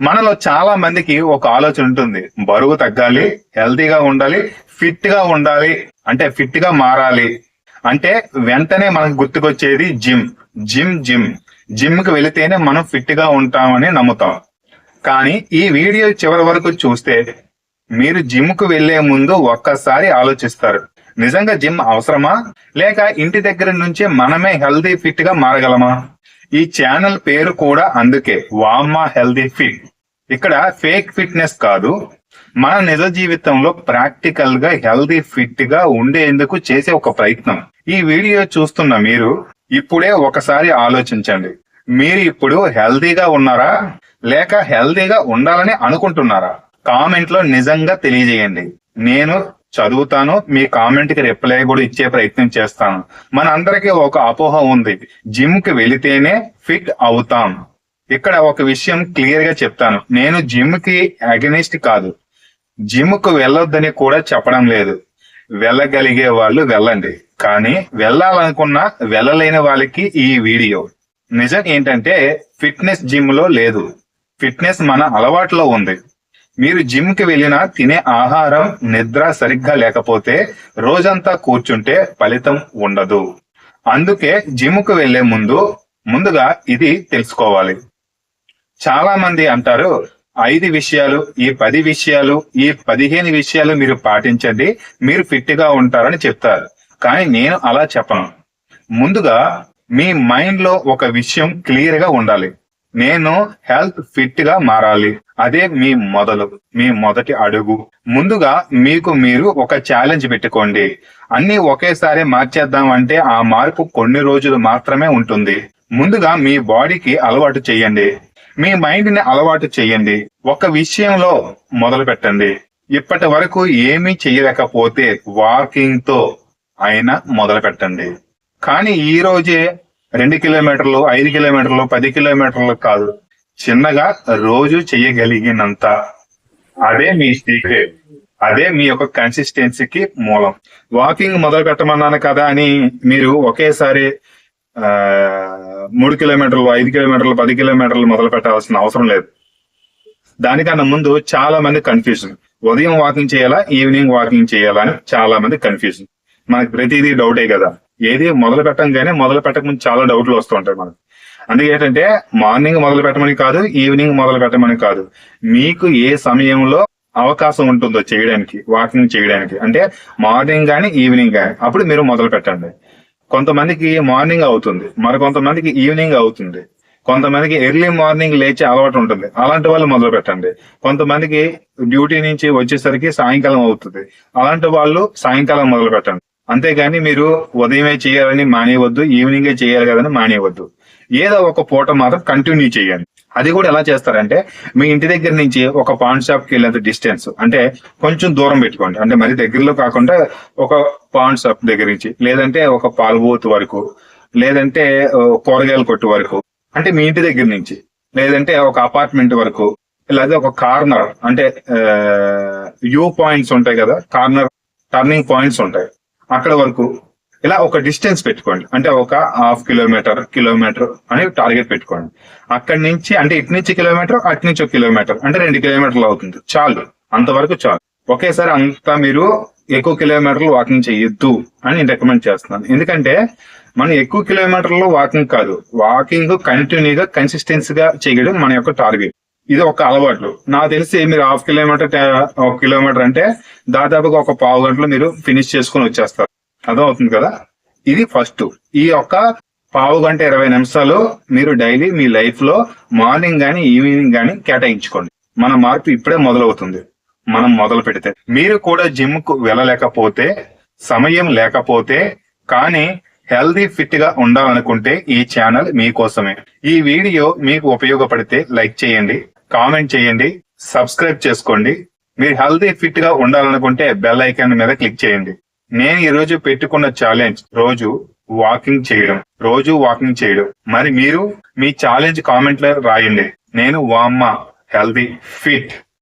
మనలో చాలా మందికి ఒక ఆలోచన ఉంటుంది. బరువు తగ్గాలి హెల్తీగా ఉండాలి ఫిట్గా ఉండాలి అంటే ఫిట్గా మారాలి. అంటే వెంటనే మనకు గుర్తుకొచ్చేది జిమ్ జిమ్ జిమ్ జిమ్కి వెళితేనే మనం ఫిట్గా ఉంటామని నమ్ముతాం. కానీ ఈ వీడియో చివరి వరకు చూస్తే మీరు జిమ్కు వెళ్ళే ముందు ఒక్కసారి ఆలోచిస్తారు. నిజంగా జిమ్ అవసరమా? లేక ఇంటి దగ్గర నుంచే మనమే హెల్దీ ఫిట్గా మారగలమా? ఈ ఛానల్ పేరు కూడా అందుకే. వామ్మా హెల్దీ ఫిట్ ఇక్కడ ఫేక్ ఫిట్నెస్ కాదు. మన నిజ జీవితంలో ప్రాక్టికల్గా హెల్దీ ఫిట్గా ఉండేందుకు చేసే ఒక ప్రయత్నం. ఈ వీడియో చూస్తున్న మీరు ఇప్పుడే ఒకసారి ఆలోచించండి. మీరు ఇప్పుడు హెల్దీగా ఉన్నారా? లేక హెల్దీగా ఉండాలని అనుకుంటున్నారా? కామెంట్లో నిజంగా తెలియజేయండి. నేను చదువుతాను మీ కామెంట్కి రిప్లై కూడా ఇచ్చే ప్రయత్నం చేస్తాను. మన అందరికీ ఒక అపోహ ఉంది. జిమ్కి వెళితేనే ఫిట్ అవుతాం. ఇక్కడ ఒక విషయం క్లియర్గా చెప్తాను. నేను జిమ్కి అగనిస్ట్ కాదు. జిమ్కు వెళ్ళొద్దని కూడా చెప్పడం లేదు. వెళ్ళగలిగే వాళ్ళు వెళ్ళండి. కానీ వెళ్ళాలనుకున్న వెళ్ళలేని వాళ్ళకి ఈ వీడియో. నిజం ఏంటంటే ఫిట్నెస్ జిమ్లో లేదు. ఫిట్నెస్ మన అలవాట్లో ఉంది. మీరు జిమ్కి వెళ్ళినా తినే ఆహారం నిద్ర సరిగ్గా లేకపోతే రోజంతా కూర్చుంటే ఫలితం ఉండదు. అందుకే జిమ్కు వెళ్ళే ముందు ముందుగా ఇది తెలుసుకోవాలి. చాలా మంది అంటారు ఐదు విషయాలు ఈ పది విషయాలు ఈ పదిహేను విషయాలు మీరు పాటించండి మీరు ఫిట్గా ఉంటారని చెప్తారు. కానీ నేను అలా చెప్పను. ముందుగా మీ మైండ్లో ఒక విషయం క్లియర్గా ఉండాలి. నేను హెల్త్ ఫిట్గా మారాలి. అదే మీ మొదలు మీ మొదటి అడుగు. ముందుగా మీకు మీరు ఒక ఛాలెంజ్ పెట్టుకోండి. అన్ని ఒకేసారి మార్చేద్దాం అంటే ఆ మార్పు కొన్ని రోజులు మాత్రమే ఉంటుంది. ముందుగా మీ బాడీకి అలవాటు చేయండి. మీ మైండ్ని అలవాటు చేయండి. ఒక విషయంలో మొదలు పెట్టండి. ఇప్పటి వరకు ఏమీ చేయలేకపోతే వాకింగ్తో అయినా మొదలు పెట్టండి. కానీ ఈ రోజే రెండు కిలోమీటర్లు ఐదు కిలోమీటర్లు పది కిలోమీటర్లు కాదు. చిన్నగా రోజు చేయగలిగినంత. అదే మీ సీక్రెట్ అదే మీ యొక్క కన్సిస్టెన్సీకి మూలం. వాకింగ్ మొదలు పెట్టమన్నాను కదా అని మీరు ఒకేసారి మూడు కిలోమీటర్లు ఐదు కిలోమీటర్లు పది కిలోమీటర్లు మొదలు పెట్టాల్సిన అవసరం లేదు. దానికన్నా ముందు చాలా మంది కన్ఫ్యూజన్ ఉదయం వాకింగ్ చేయాలా ఈవినింగ్ వాకింగ్ చేయాలా అని చాలా మంది కన్ఫ్యూజన్ మనకి ప్రతిదీ డౌటే కదా. ఏది మొదలు పెట్టంగానే మొదలు పెట్టక ముందు చాలా డౌట్లు వస్తూ ఉంటాయి మనకి. అందుకే ఏంటంటే మార్నింగ్ మొదలు పెట్టమని కాదు ఈవినింగ్ మొదలు పెట్టమని కాదు. మీకు ఏ సమయంలో అవకాశం ఉంటుందో చేయడానికి వాకింగ్ చేయడానికి. అంటే మార్నింగ్ కానీ ఈవినింగ్ కానీ అప్పుడు మీరు మొదలు పెట్టండి. కొంతమందికి మార్నింగ్ అవుతుంది. మరి కొంతమందికి ఈవినింగ్ అవుతుంది. కొంతమందికి ఎర్లీ మార్నింగ్ లేచే అలవాటు ఉంటుంది. అలాంటి వాళ్ళు మొదలు పెట్టండి. కొంతమందికి డ్యూటీ నుంచి వచ్చేసరికి సాయంకాలం అవుతుంది. అలాంటి వాళ్ళు సాయంకాలం మొదలు పెట్టండి. అంతేగాని మీరు ఉదయమే చేయాలని మానేయవద్దు ఈవినింగే చేయాలి కదని మానేయవద్దు. ఏదో ఒక పూట మాత్రం కంటిన్యూ చేయండి. అది కూడా ఎలా చేస్తారంటే మీ ఇంటి దగ్గర నుంచి ఒక పాన్ షాప్కి వెళ్ళేంత డిస్టెన్స్ అంటే కొంచెం దూరం పెట్టుకోండి. అంటే మరి దగ్గరలో కాకుండా ఒక పాన్ షాప్ దగ్గర నుంచి లేదంటే ఒక పాలు వరకు లేదంటే కూరగాయల కొట్టు వరకు అంటే మీ ఇంటి దగ్గర నుంచి లేదంటే ఒక అపార్ట్మెంట్ వరకు లేదా ఒక కార్నర్ అంటే వ్యూ పాయింట్స్ ఉంటాయి కదా కార్నర్ టర్నింగ్ పాయింట్స్ ఉంటాయి. అక్కడ వరకు ఇలా ఒక డిస్టెన్స్ పెట్టుకోండి. అంటే ఒక హాఫ్ కిలోమీటర్ కిలోమీటర్ అని టార్గెట్ పెట్టుకోండి. అక్కడి నుంచి అంటే ఇటు నుంచి కిలోమీటర్ అటు నుంచి ఒక కిలోమీటర్. అంటే రెండు కిలోమీటర్లు అవుతుంది. చాలు. అంతవరకు చాలు. ఒకేసారి అంతా మీరు ఎక్కువ కిలోమీటర్లు వాకింగ్ చేయొద్దు అని నేను రికమెండ్ చేస్తున్నాను. ఎందుకంటే మనం ఎక్కువ కిలోమీటర్లు వాకింగ్ కాదు. వాకింగ్ కంటిన్యూగా కన్సిస్టెన్సీగా చేయడం మన యొక్క టార్గెట్ ఇది ఒక అలవాట్లు నాకు తెలిసి మీరు హాఫ్ కిలోమీటర్ ఒక కిలోమీటర్ అంటే దాదాపుగా ఒక పావు గంటలో మీరు ఫినిష్ చేసుకుని వచ్చేస్తారు. అర్థం అవుతుంది కదా? ఇది ఫస్ట్. ఈ యొక్క పావు గంట ఇరవై నిమిషాలు మీరు డైలీ మీ లైఫ్లో మార్నింగ్ గాని ఈవినింగ్ గాని కేటాయించుకోండి. మన మార్పు ఇప్పుడే మొదలవుతుంది. మనం మొదలు పెడితే. మీరు కూడా జిమ్కు వెళ్ళలేకపోతే సమయం లేకపోతే కానీ హెల్దీ ఫిట్గా ఉండాలనుకుంటే ఈ ఛానల్ మీకోసమే. ఈ వీడియో మీకు ఉపయోగపడితే లైక్ చేయండి. కామెంట్ చేయండి సబ్స్క్రైబ్ చేసుకోండి. మీరు హెల్దీ ఫిట్గా ఉండాలనుకుంటే బెల్ ఐకాన్ మీద క్లిక్ చేయండి. నేను ఈ రోజు పెట్టుకున్న ఛాలెంజ్ రోజు వాకింగ్ చేయడం రోజు వాకింగ్ చేయడం. మరి మీరు మీ ఛాలెంజ్ కామెంట్లో రాయండి. నేను వామ్మ హెల్దీ ఫిట్